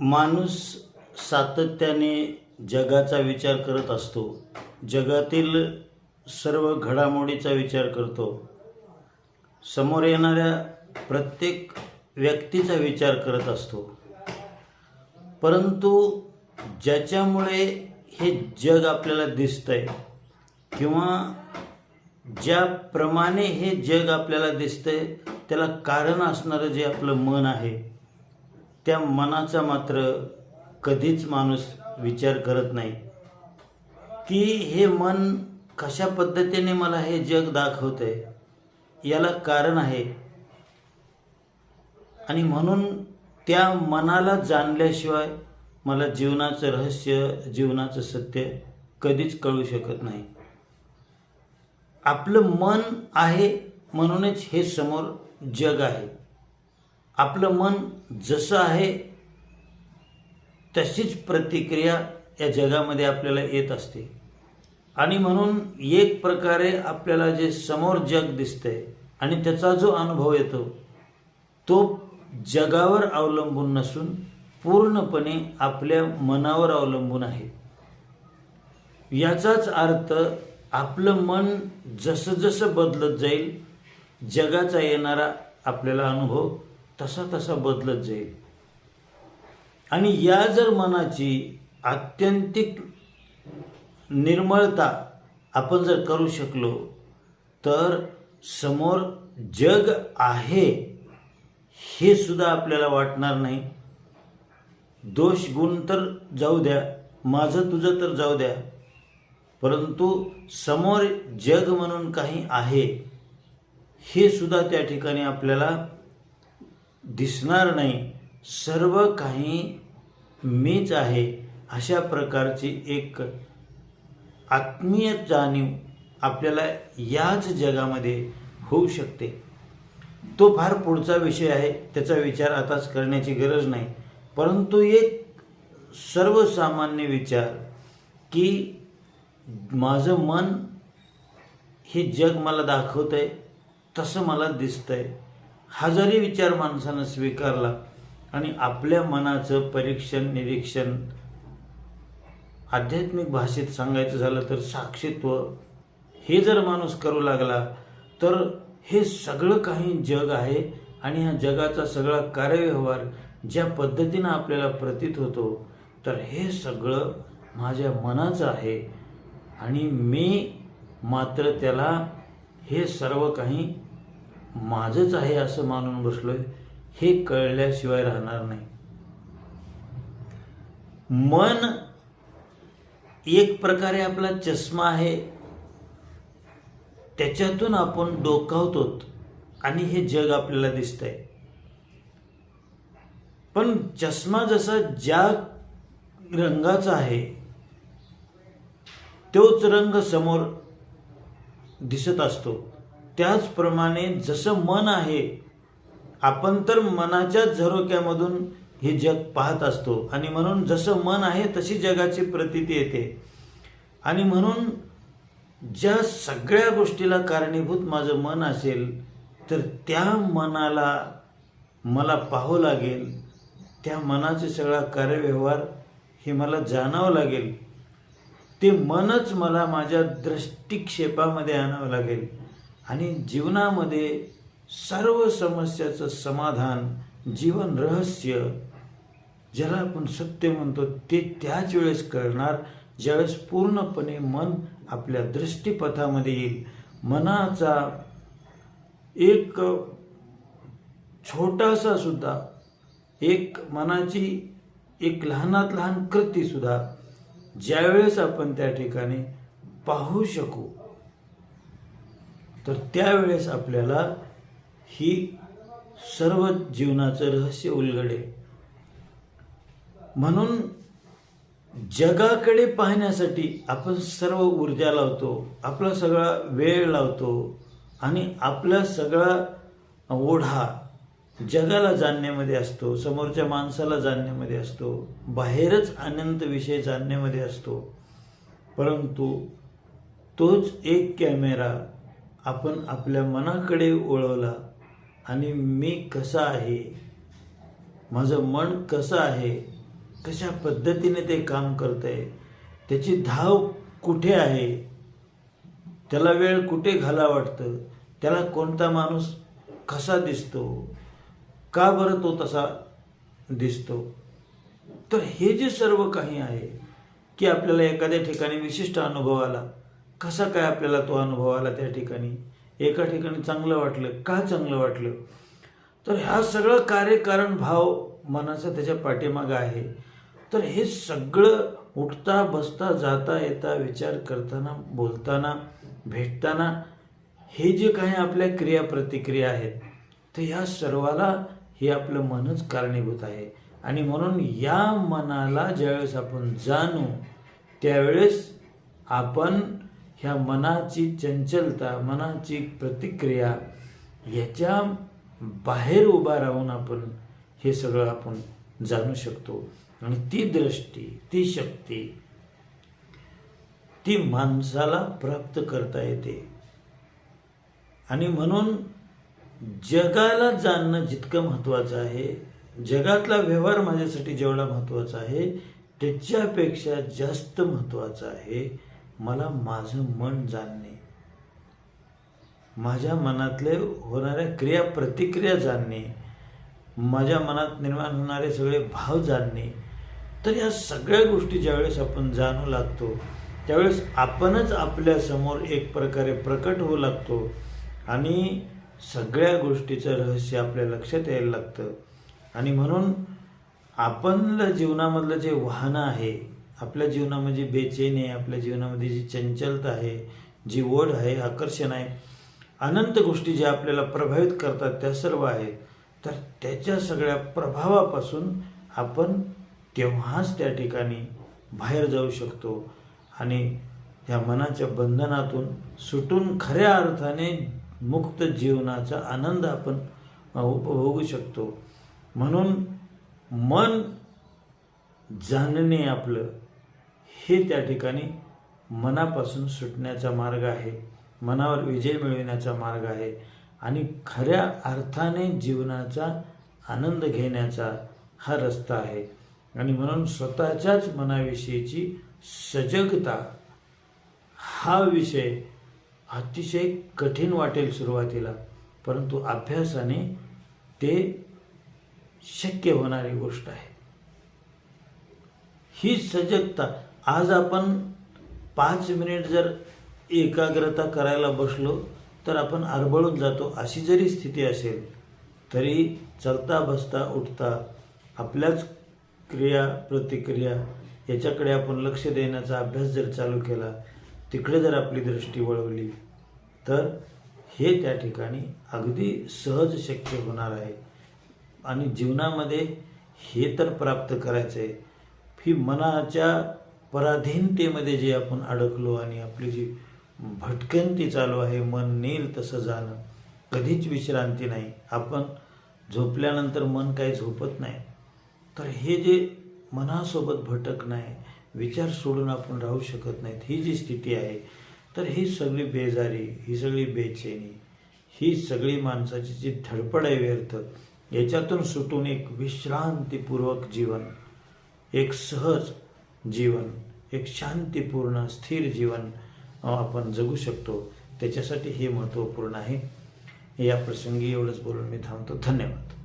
माणूस सातत्याने जगाचा विचार करत असतो. जगातील सर्व घडामोडीचा विचार करतो. समोर येणाऱ्या प्रत्येक व्यक्तीचा विचार करत असतो. परंतु ज्याच्यामुळे हे जग आपल्याला दिसतंय किंवा ज्याप्रमाणे हे जग आपल्याला दिसतंय त्याला कारण असणारं जे आपलं मन आहे त्या मनाचा मात्र कधीच माणूस विचार करत नाही. की हे मन कशा पद्धतीने मला हे जग दाखवतंय याला कारण आहे. आणि म्हणून त्या मनाला जाणल्याशिवाय मला जीवनाचं रहस्य जीवनाचं सत्य कधीच कळू शकत नाही. आपलं मन आहे म्हणूनच हे समोर जग आहे. आपलं मन जसं आहे तशीच प्रतिक्रिया या जगामध्ये आपल्याला येत असते. आणि म्हणून एक प्रकारे आपल्याला जे समोर जग दिसतंय आणि त्याचा जो अनुभव येतो तो जगावर अवलंबून नसून पूर्णपणे आपल्या मनावर अवलंबून आहे. याचाच अर्थ आपलं मन जसं जसं बदलत जाईल जगाचा येणारा आपल्याला अनुभव तसा तसा बदलत जाईल. आणि या जर मनाची आत्यंतिक निर्मळता आपण जर करू शकलो तर समोर जग आहे हे सुद्धा आपल्याला वाटणार नाही. दोष गुण तर जाऊ द्या माझं तुझं तर जाऊ द्या. परंतु समोर जग म्हणून काही आहे हे सुद्धा त्या ठिकाणी आपल्याला दिसणार नाही. सर्व काही मीच आहे अशा प्रकारची एक आत्मीय जाणीव आपल्याला याच जगामध्ये होऊ शकते. तो फार पुढचा विषय आहे त्याचा विचार आताच करण्याची गरज नाही. परंतु एक सर्वसामान्य विचार की माझं मन हे जग मला दाखवत आहे तसं मला दिसतं आहे हा जरी विचार माणसानं स्वीकारला आणि आपल्या मनाचं परीक्षण निरीक्षण आध्यात्मिक भाषेत सांगायचं झालं तर साक्षीत्व हे जर माणूस करू लागला तर हे सगळं काही जग आहे आणि ह्या जगाचा सगळा कार्यव्यवहार ज्या पद्धतीनं आपल्याला प्रतीत होतो तर हे सगळं माझ्या मनाचं आहे आणि मी मात्र त्याला हे सर्व काही माझंच आहे असं मानून बसलोय हे कळल्याशिवाय राहणार नाही. मन एक प्रकारे आपला चष्मा आहे त्याच्यातून आपण डोकावतो आणि हे जग आपल्याला दिसतंय. पण चष्मा जसा ज्या रंगाचा आहे तोच रंग समोर दिसत असतो. त्याचप्रमाणे जसं मन आहे आपण तर मनाच्या झरोक्यामधून हे जग पाहत असतो. आणि म्हणून जसं मन आहे तशी जगाची प्रतीती येते. आणि म्हणून ज्या सगळ्या गोष्टीला कारणीभूत माझं मन असेल तर त्या मनाला मला पाहावं लागेल. त्या मनाचे सगळा कार्यव्यवहार हे मला जाणावं लागेल. ते मनच मला माझ्या दृष्टिक्षेपामध्ये आणावं लागेल. आणि जीवनामध्ये सर्व समस्याचं समाधान जीवन रहस्य ज्याला आपण सत्य म्हणतो ते त्याच वेळेस करणार ज्यावेळेस पूर्णपणे मन आपल्या दृष्टीपथामध्ये येईल. मनाचा एक छोटासा सुद्धा एक मनाची एक लहानात लहान कृतीसुद्धा ज्यावेळेस आपण त्या ठिकाणी पाहू शकू तर त्यावेळेस आपल्याला ही सर्व जीवनाचं रहस्य उलगडेल म्हणून जगाकडे पाहण्यासाठी आपण सर्व ऊर्जा लावतो आपला सगळा वेळ लावतो आणि आपला सगळा ओढा जगाला जाणण्यामध्ये असतो समोरच्या माणसाला जाणण्यामध्ये असतो बाहेरच अनंत विषय जाणण्यामध्ये असतो. परंतु तोच एक कॅमेरा आपण आपल्या मनाकडे वळवला आणि मी कसा आहे माझं मन कसं आहे कशा पद्धतीने ते काम करत आहे त्याची धाव कुठे आहे त्याला वेळ कुठे घाला वाटतं त्याला कोणता माणूस कसा दिसतो का बरं तो तसा दिसतो. तर हे जे सर्व काही आहे की आपल्याला एखाद्या ठिकाणी विशिष्ट अनुभव आला कसा काय आपल्याला तो अनुभव आला त्या ठिकाणी? एका ठिकाणी चांगलं वाटलं का चांगलं वाटलं? तर ह्या सगळं कार्यकारण भाव मनाचा त्याच्या पाठीमागं आहे. तर हे सगळं उठता बसता जाता येता विचार करताना बोलताना भेटताना हे जे काही आपल्या क्रिया प्रतिक्रिया आहेत तर ह्या सर्वाला हे आपलं मनच कारणीभूत आहे. आणि म्हणून या मनाला ज्यावेळेस आपण जाणू त्यावेळेस आपण ह्या मनाची चंचलता मनाची प्रतिक्रिया याच्या बाहेर उभा राहून आपण हे सगळं आपण जाणू शकतो. आणि ती दृष्टी ती शक्ती ती माणसाला प्राप्त करता येते. आणि म्हणून जगाला जाणणं जितकं महत्त्वाचं आहे जगातला व्यवहार माझ्यासाठी जेवढा महत्त्वाचा आहे त्याच्यापेक्षा जास्त महत्त्वाचं आहे मला माझं मन जाणणे. माझ्या मनातले होणाऱ्या क्रिया प्रतिक्रिया जाणणे. माझ्या मनात निर्माण होणारे सगळे भाव जाणणे. तर या सगळ्या गोष्टी ज्यावेळेस आपण जाणू लागतो त्यावेळेस आपणच आपल्यासमोर एक प्रकारे प्रकट होऊ लागतो आणि सगळ्या गोष्टीचं रहस्य आपल्या लक्षात यायला लागतं. आणि म्हणून आपण जीवनामधलं जे वाहनं आहे आपल्या जीवनामध्ये बेचैनी आहे आपल्या जीवनामध्ये जी चंचलता आहे जी ओढ आहे आकर्षण आहे अनंत गोष्टी ज्या आपल्याला प्रभावित करतात त्या सर्व आहेत. तर त्याच्या सगळ्या प्रभावापासून आपण तेव्हाच त्या ठिकाणी बाहेर जाऊ शकतो आणि त्या मनाच्या बंधनातून सुटून खऱ्या अर्थाने मुक्त जीवनाचा आनंद आपण उपभोगू शकतो. म्हणून मन जाणणे आपलं हे त्या ठिकाणी मनापासून सुटण्याचा मार्ग आहे. मनावर विजय मिळविण्याचा मार्ग आहे. आणि खऱ्या अर्थाने जीवनाचा आनंद घेण्याचा हा रस्ता आहे. आणि म्हणून स्वतःच्याच मनाविषयीची सजगता हा विषय अतिशय कठीण वाटेल सुरुवातीला परंतु अभ्यासाने ते शक्य होणारी गोष्ट आहे. ही सजगता आज आपण पाच मिनिट जर एकाग्रता करायला बसलो तर आपण आरबळून जातो. अशी जरी स्थिती असेल तरी चलता बसता उठता आपल्याच क्रिया प्रतिक्रिया याच्याकडे आपण लक्ष देण्याचा अभ्यास जर चालू केला तिकडे जर आपली दृष्टी वळवली तर हे त्या ठिकाणी अगदी सहज शक्य होणार आहे. आणि जीवनामध्ये हे तर प्राप्त करायचं आहे ही मनाच्या पराधीनतेमध्ये जे आपण अडकलो आणि आपली जी भटकंती चालू आहे मन नेल तसं जाणं कधीच विश्रांती नाही. आपण झोपल्यानंतर मन काही झोपत नाही. तर हे जे मनासोबत भटक नाही विचार सोडून आपण राहू शकत नाहीत ही जी स्थिती आहे तर ही सगळी बेजारी ही सगळी बेचैनी ही सगळी माणसाची जी धडपड आहे व्यर्थ याच्यातून सुटून एक विश्रांतीपूर्वक जीवन एक सहज जीवन एक शांतीपूर्ण स्थिर जीवन आपण जगू शकतो. त्याच्यासाठी हे महत्त्वपूर्ण आहे. या प्रसंगी एवढंच बोलून मी थांबतो. धन्यवाद.